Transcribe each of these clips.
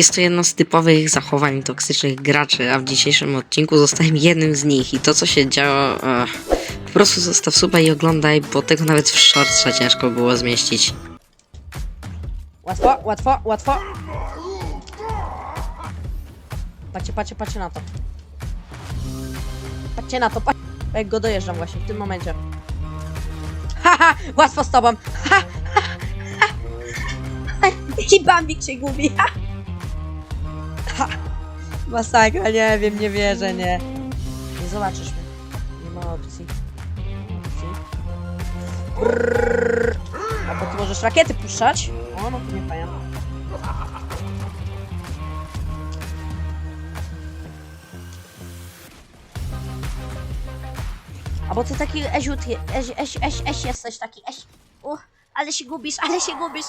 Jest to jedno z typowych zachowań toksycznych graczy, a w dzisiejszym odcinku zostałem jednym z nich i to co się działo... ech, po prostu zostaw suba i oglądaj, bo tego nawet w shortsa ciężko było zmieścić. Łatwo, łatwo, łatwo. Patrzcie, patrzcie, patrzcie na to. Patrzcie na to, patrzcie. Jak go dojeżdżam właśnie w tym momencie. Haha, łatwo z tobą. Ha, ha, ha. I Bambik się gubi. Ha. Ha. Masakra, nie wiem, nie wierzę, nie. Nie zobaczysz mnie. Nie ma opcji. Opcji. Brrr. A bo ty możesz rakiety puszczać? O, no to nie fajnie. A bo ty taki eziut, je- eś, eś, eś, eś jesteś taki, eś. U, ale się gubisz, ale się gubisz.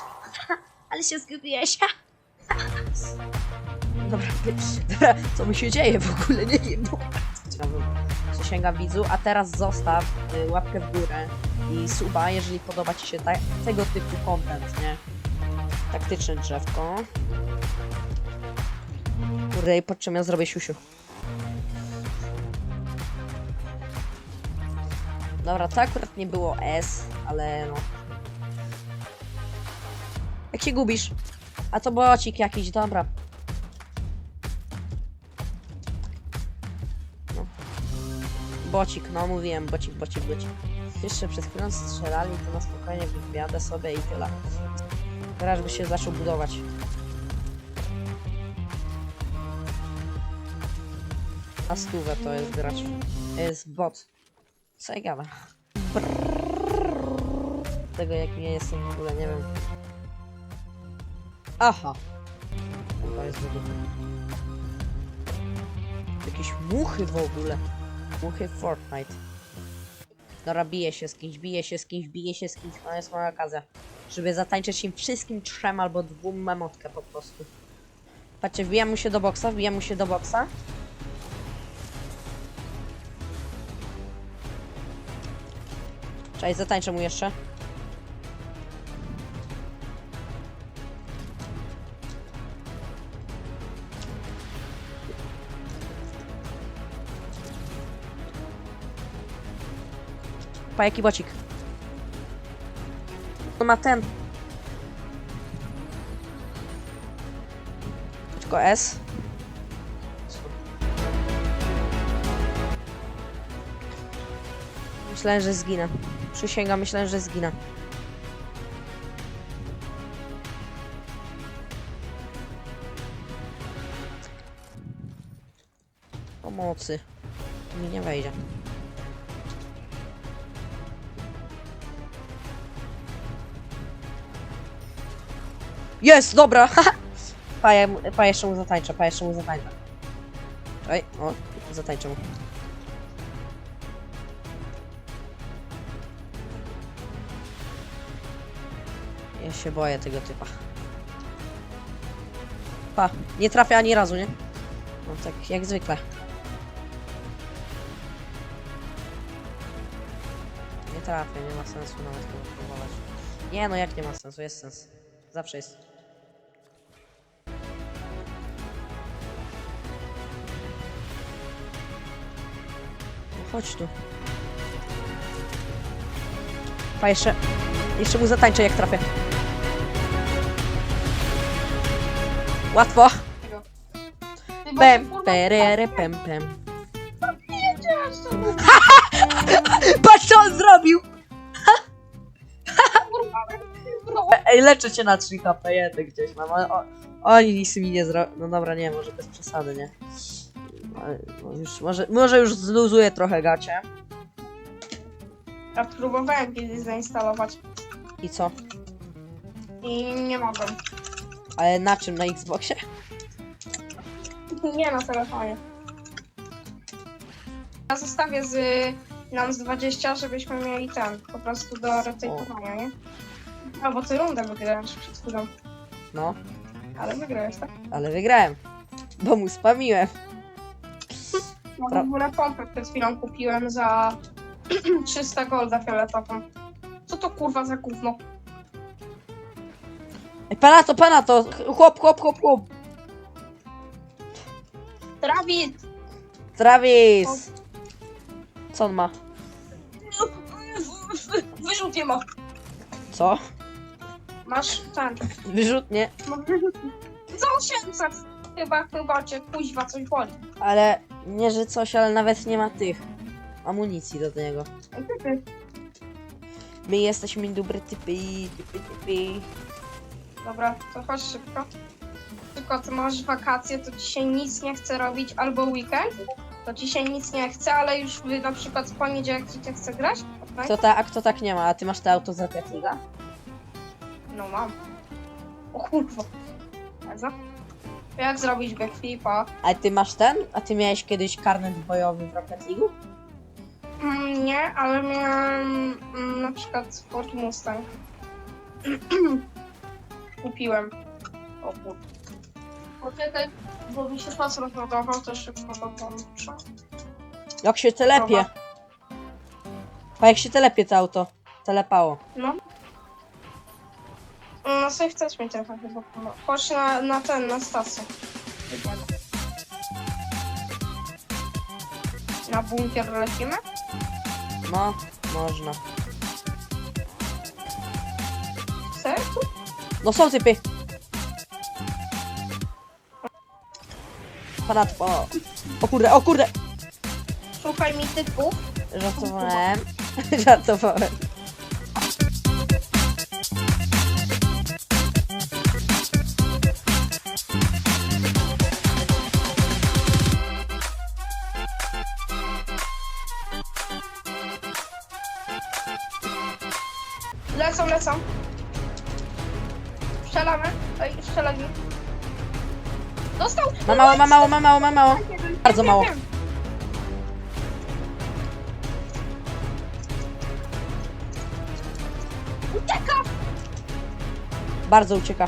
ale się zgubiłeś. Dobra, co mu się dzieje w ogóle, nie wiem. Przysięgam widzu, a teraz zostaw y, łapkę w górę i suba, jeżeli podoba Ci się ta, tego typu content, nie? Taktyczne drzewko. Kurde, i pod czym ja zrobię siusiu. Dobra, to akurat nie było S, ale no. Jak się gubisz? A to bocik jakiś, dobra. Bocik, no mówiłem, bocik, bocik, bocik. Jeszcze przed chwilą strzelali, to na spokojnie wyjadę sobie i tyle. Teraz by się zaczął budować. A stówę to jest gracz. Jest bot. Co ja? Tego jak nie jestem w ogóle, nie wiem. Aha. To jest wybuch. Jakieś muchy w ogóle. Muchy w Fortnite. Dobra, bije się z kimś, bije się z kimś, bije się z kimś. To jest moja okazja. Żeby zatańczyć im wszystkim trzem albo dwóm memotkę po prostu. Patrzcie, wbijam mu się do boksa, wbijam mu się do boksa. Cześć, zatańczę mu jeszcze. Pa, jaki bocik. On ma ten. Tylko S. Myślałem, że zginę. Przysięgam, myślałem, że zginę. Pomocy. Mi nie wejdzie. Jest, dobra! pa, ja, pa jeszcze mu zatańczę, pa jeszcze mu zatańczę. Oj, o, zatańczę mu. Ja się boję tego typa. Pa, nie trafię ani razu, nie? No tak jak zwykle. Nie trafię, nie ma sensu nawet tego próbować. Nie no, jak nie ma sensu, jest sens. Zawsze jest. Chodź tu. Pa, jeszcze... Jeszcze mu zatańczę jak trafię. Łatwo. Pem, perere, pem, pem. Patrz co on zrobił! Ej, leczę cię na 3 HP, jeden gdzieś mam. O, oni nic mi nie zrobią. No dobra, nie, może bez przesady, nie? No już, może, może już zluzuję trochę gacie. Ja próbowałem kiedyś zainstalować I co? i nie mogłem. Ale na czym? Na Xboxie? Nie na telefonie. Ja zostawię z nam z 20, żebyśmy mieli ten po prostu do retakeowania, nie? A bo ty rundę wygrałeś przed chwilą. No, Ale wygrałeś, tak? ale wygrałem. Bo mu spamiłem. Pra- w ogóle pompę przed chwilą kupiłem za 300 golda fioletową. Co to kurwa za gówno? Ej, pana to, pana to! Chłop, chłop, chłop, chłop! Travis! Travis! Co on ma? Wyrzut je ma. Co? Masz ten. Wyrzutnie. Za 800! Chyba, chyba cię kuźwa coś boli. Ale nie, że coś, ale nawet nie ma tych amunicji do niego. My jesteśmy dobre typy, typy, typy. Dobra, to chodź szybko. Tylko ty masz wakacje, to się nic nie chce robić, albo weekend, to się nic nie chce, ale już wy na przykład w poniedziałek ci się chce grać? Tak? Kto ta, a kto tak nie ma? A ty masz te auto z Rocket League'a? No mam. O kurwa. Bardzo. Jak zrobić backflipa? A ty masz ten? A ty miałeś kiedyś karnet bojowy w Rocket League'u? Mm, nie, ale miałem mm, na przykład Ford Mustang. Kupiłem. O kurwa. Poczekaj, bo mi się pas rozładował, to szybko to włączę. Jak się telepie? Dobra. A jak się telepie to auto? Telepało. No. No sobie chcesz mi trochę chyba pomóc. Chodź na, na ten, na stację. Na bunkier lecimy? No, można. Serio? No są typy! Ponad, o, o kurde, o kurde! Szukaj mi typów. Żartowałem. Żartowałem. Lecą. Strzelamy. Ej, strzelaj mi. Dostał! Ma mało, ma mało, ma mało, ma mało. Bardzo mało. Ucieka! Bardzo ucieka.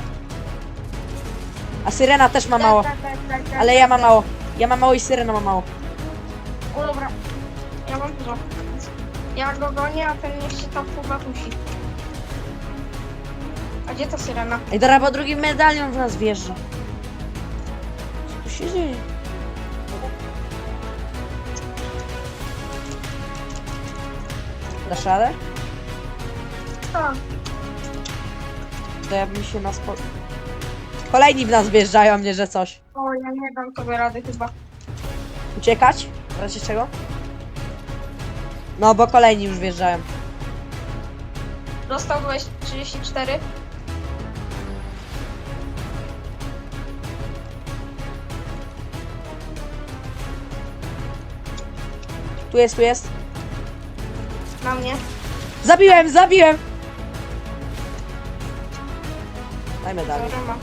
A Syrena też ma mało. Tak, tak, tak, tak, Ale ja mam mało. Ja mam mało i Syrena ma mało. O dobra. Ja mam dużo. Ja go gonię, a ten niech się tam chyba dusi. A gdzie ta syrena? Ej, dobra, bo drugi medalion w nas wjeżdża. Co tu się dzieje? Dasz radę? Tak. To ja bym się na spo... Kolejni w nas wjeżdżają, nie że coś. O, ja nie dam sobie rady chyba. Uciekać? W razie czego? No, bo kolejni już wjeżdżają. Dostał 20, Tu jest, tu jest. Na mnie. Zabiłem, zabiłem! Daj medalion. Dobra, ma.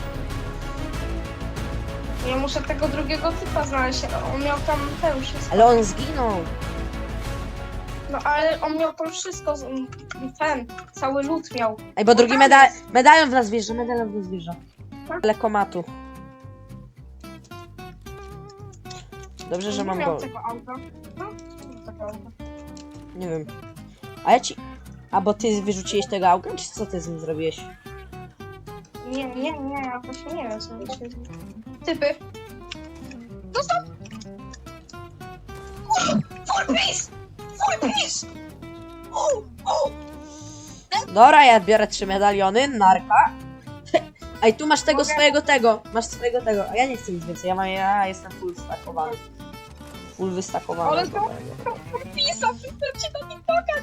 Ja muszę tego drugiego typa znaleźć. On miał tam ten wszystko. Ale on zginął. No ale on miał tam wszystko. z- Ten, cały lód miał. Ej, bo drugi tam meda jest. medalion w nas wjeżdża, medalion w nas wjeżdża. Tak? Lekomatu. Dobrze, że Nie mam miał go. tego auta. No. Nie wiem. A ja ci... A bo ty wyrzuciłeś tego auga, czy co ty z nim zrobiłeś? Nie, nie, nie, ja właśnie nie wiem co mi się Typy. Dostał! Full, full piece! Full piece! O, o! Dobra, ja biorę trzy medaliony, narka. Ej, tu masz tego Mogę? swojego tego. Masz swojego tego. A ja nie chcę nic więcej, ja, mam, ja jestem full stakowany. Full wystakowany. Ale to- to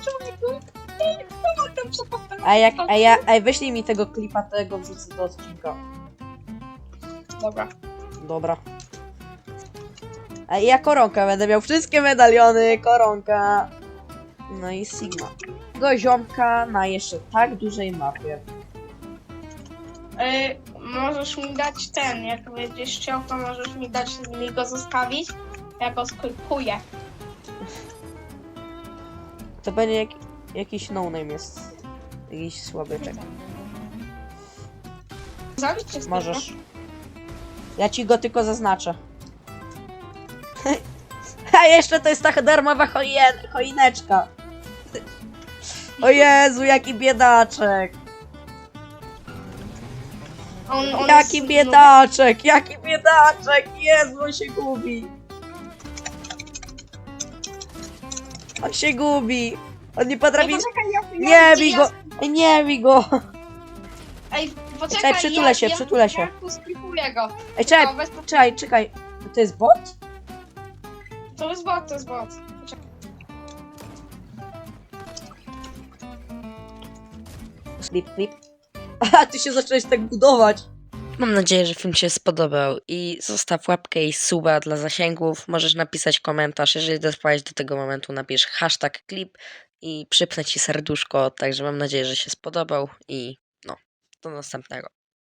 człowieku! Ej, pomóż tam przepostawić. A jak, a ja, ej, wyślij mi tego klipa, tego wrzucę do odcinka. Dobra. Dobra. A ja koronkę będę miał wszystkie medaliony, koronka. No i Sigma. Tego ziomka na jeszcze tak dużej mapie. Ej, możesz mi dać ten, jak będziesz chciał, to możesz mi dać mi go zostawić. Ja go skrypuję. To będzie jak, jakiś no-name jest. Jakiś słabyczek. Zabić cię z Możesz. Ja ci go tylko zaznaczę. A jeszcze to jest taka darmowa choineczka. O Jezu, jaki biedaczek. On, on Jaki jest- biedaczek, jaki biedaczek. Jezu, on się gubi. On się gubi. On nie Ej, potrafi... poczekaj, ja, Nie ja, bij ja, go! Ej, Nie bij go! Ej, poczekaj, Czekaj, przytulę ja, się, ja, przytulę się. Ja tu skipuję go. Ej, czekaj, O, weź, czekaj, czekaj. To jest bot? to jest bot, to jest bot. Poczekaj. Flip, flip. A, ty się zacząłeś tak budować. Mam nadzieję, że film się spodobał i zostaw łapkę i suba dla zasięgów. Możesz napisać komentarz, jeżeli dotrwałeś do tego momentu, napisz hashtag klip i przypnę Ci serduszko, także mam nadzieję, że się spodobał i no, do następnego.